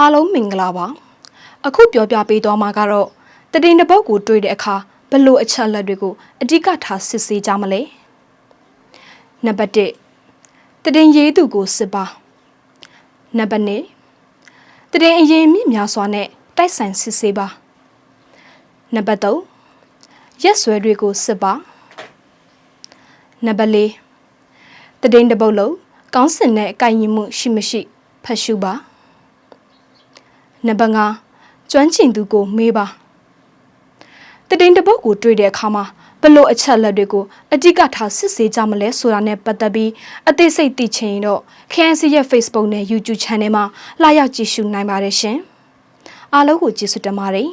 အားလုံးမင်္ဂလာပါအခုပြောပြပေးသွားမှာကတော့တည်င်းတစ်ပုတ်ကိုတွေ့တဲ့အခါဘလို့အချက်လက်တွေကိုအဓိကထားစစ်ဆေးကြမလဲနံပါတ်1တည်င်းရေးသူကိုစစ်ပါနံပါတ်2တည်င်းအရင်မြင့်များစွာနဲ့တိုက်ဆိုင်စစ်ဆေးပါနံပါတ်3ရက်ဆွဲတွေကိုစစ်ပါနံပါတ်4တည်င်းတစ်ပုတ်လုံးကောင်းစင်တဲ့အကိုင်ရင်မှုရှိမရှိဖတ်ရှုပါ နံပါတ်5ကျွမ်းကျင်သူကိုမေးပါတတိန်တစ်ပုတ်ကိုတွေ့တဲ့အခါမှာဘလို့အချက်လက်တွေကိုအဓိကထားစစ်ဆေးကြမလဲဆိုတာနဲ့ပတ်သက်ပြီးအသေးစိတ်သိချင်ရင်တော့ KNC ရဲ့ Facebook နဲ့ YouTube Channel မှာလာရောက်ကြည့်ရှုနိုင်ပါတယ်ရှင်အားလုံးကိုကျေးဇူးတင်ပါတယ်